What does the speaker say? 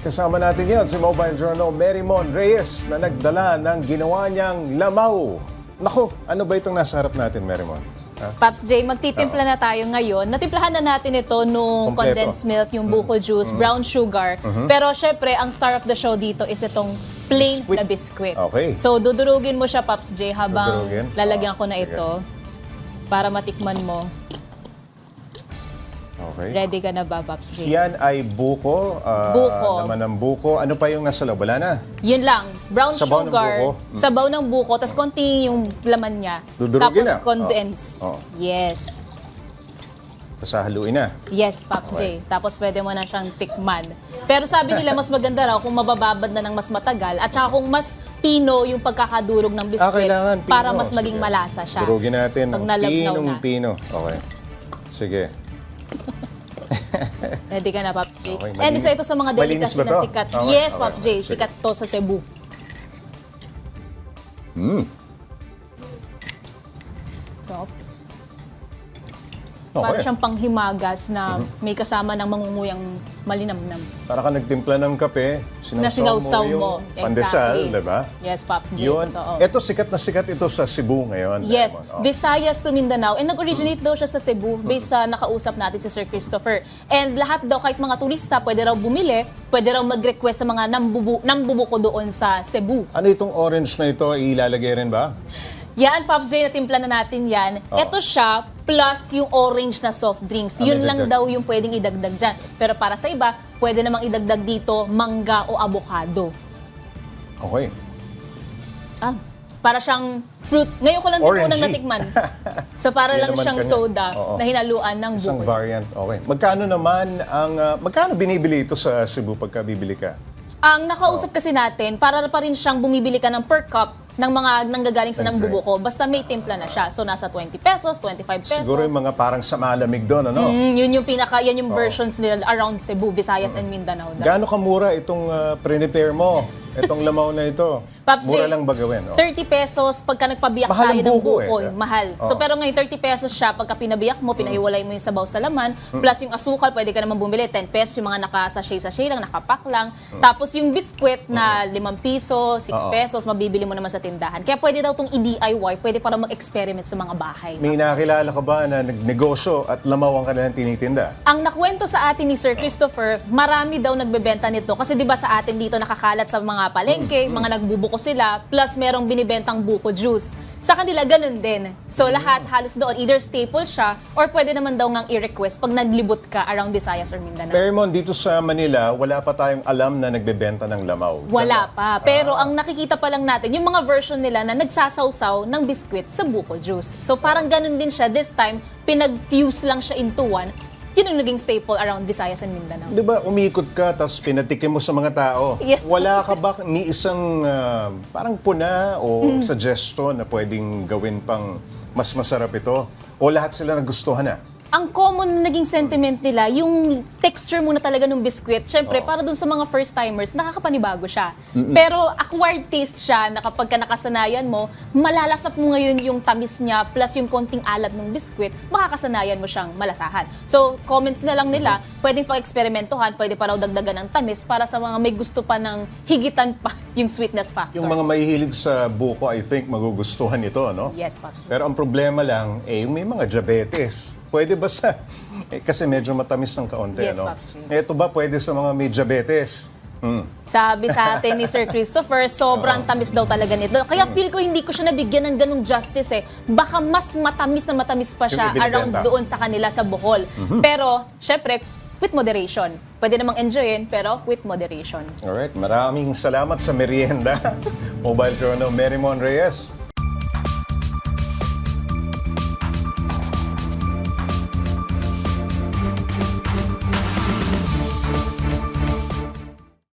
Kasama natin ngayon si Mobile Journal Marymon Reyes na nagdala ng ginawa niyang lamaw. Naku, ano ba itong nasa harap natin, Marymon? Ha? Paps J, magtitimpla na tayo ngayon. Natimplahan na natin ito nung Kompleto. condensed milk, yung buko juice, brown sugar. Pero syempre, ang star of the show dito is itong plain Biscuit. na biscuit. Okay. So, dudurugin mo siya, Paps J, habang Dudurugin? lalagyan ko na Sige. ito para matikman mo. Okay. Ready ka na ba, Paps J? Yan ay buko. ah, Buko. Naman ng buko. Ano pa yung nasa loob? Wala na. Yun lang. Brown Sabaw ng sugar, buko. Mm. sabaw ng buko, tapos konti yung laman niya. Dudurugin tapos na. condensed. Oo. Oo. Yes. Tapos haluin na. Yes, Pops Okay. J. Tapos pwede mo na siyang tikman. Pero sabi nila mas maganda raw kung mabababad na ng mas matagal at saka kung mas pino yung pagkakadurog ng biscuit Ah, kailangan pino. para mas maging Sige. malasa siya. Durugin natin Pag ng nalabnaw pinong na. pino. Okay. Sige. Ready ka na, Pops J. Okay, And isa ito sa mga malinis delicacy ba na to? sikat. Okay, yes, okay, Pops J. okay. Sige. Sikat to sa Cebu. So, Okay. para siyang panghimagas na may kasama ng mangunguyang malinamnam. Para ka nagtimpla ng kape, sinawsaw, Na sinawsaw mo yung mo. pandesal, Exactly. di ba? Yes, Pops J. Yun. Totoo. Ito, sikat na sikat ito sa Cebu ngayon. Yes. Oh. Visayas to Mindanao. And nag-originate daw siya sa Cebu based sa nakausap natin si Sir Christopher. And lahat daw, kahit mga turista, pwede raw bumili, pwede raw mag-request sa mga nambubu, nambubuko doon sa Cebu. Ano itong orange na ito? Ilalagay rin ba? Yan, Pops J, natimpla na natin yan. Oo. Ito siya, plus yung orange na soft drinks. Ah, Yun lang daw yung pwedeng idagdag dyan. Pero para sa iba, pwede namang idagdag dito mangga o avocado. Okay. Ah, para siyang fruit. Ngayon ko lang din unang natikman. So para lang siyang kanya. soda Oo. na hinaluan ng Isang buko. variant. Okay. Magkano naman ang... ah, magkano binibili ito sa Cebu pagka bibili ka? Ang nakausap kasi natin, para pa rin siyang bumibili ka ng per cup ng mga nanggagaling sa nambubuko. Basta may timpla na siya. So nasa 20 pesos, 25 pesos. Siguro yung mga parang sa malamig doon, ano? Mm, yun yung pinaka, yan yung versions nila around Cebu, Visayas and Mindanao. daw. Gaano kamura itong uh, prepare mo? Itong lamaw na ito? Pops Mura J, lang ba gawin? Oh. 30 pesos pagka nagpabiyak Mahal tayo ng buko buko. eh. Mahal. So Oo. pero ngayon 30 pesos siya pagka pinabiyak mo, pinahiwalay mo yung sabaw sa laman, Hmm. plus yung asukal, pwede ka naman bumili 10 pesos yung mga naka-sachet-sachet lang, nakapack lang. Tapos yung biskwit na 5 piso, 6 Hmm. Oo. pesos, mabibili mo naman sa tindahan. Kaya pwede daw itong i-DIY, pwede para mag-experiment sa mga bahay. May nakakilala ka ba na nagnegosyo at lamaw ang kanilang tinitinda? Ang nakwento sa atin ni Sir Christopher, marami daw nagbebenta nito. Kasi di ba sa atin dito nakakalat sa mga palengke, Mm-hmm. mga nagbubuko sila, plus merong binibentang buko juice. Sa kanila, ganun din. So Mm-hmm. lahat halos doon, either staple siya, or pwede naman daw ngang i-request pag naglibot ka around Visayas or Mindanao. Fairmont, dito sa Manila, wala pa tayong alam na nagbebenta ng lamaw. Wala pa. Pero ang nakikita pa lang natin, yung mga version nila na nagsasawsaw ng biskwit sa buko juice. So parang ganun din siya. This time, pinag-fuse lang siya into one. Yun ang naging staple around Visayas and Mindanao. Di ba, umikot ka, tapos pinatikim mo sa mga tao. Yes. Wala ka ba ni isang ah, parang puna o Hmm. suggestion na pwedeng gawin pang mas masarap ito? O lahat sila nagustuhan na? Ang common na naging sentiment nila, yung texture muna talaga ng biskwit. Siyempre, Oo. para dun sa mga first timers, nakakapanibago siya. Pero acquired taste siya na kapag ka nakasanayan mo, malalasap mo ngayon yung tamis niya plus yung konting alat ng biskwit, makakasanayan mo siyang malasahan. So, comments na lang nila, pwedeng pag-eksperimentohan, pwede pa raw dagdagan ng tamis para sa mga may gusto pa ng higitan pa yung sweetness factor. Yung mga mahihilig sa buko, I think, magugustuhan ito, no? Yes, Pops. Pero ang problema lang, eh, yung may mga diabetes. Pwede ba sa... Eh, kasi medyo matamis ng kaunti, Yes, ano? Ito ba pwede sa mga may diabetes? Hmm. Sabi sa atin ni Sir Christopher, sobrang tamis daw talaga nito. Kaya feel ko hindi ko siya nabigyan ng ganong justice eh. Baka mas matamis na matamis pa siya around doon sa kanila sa Bohol. Pero, syempre, with moderation. Pwede namang enjoyin, pero with moderation. Alright, maraming salamat sa merienda. Mobile Journal, Marymon Reyes.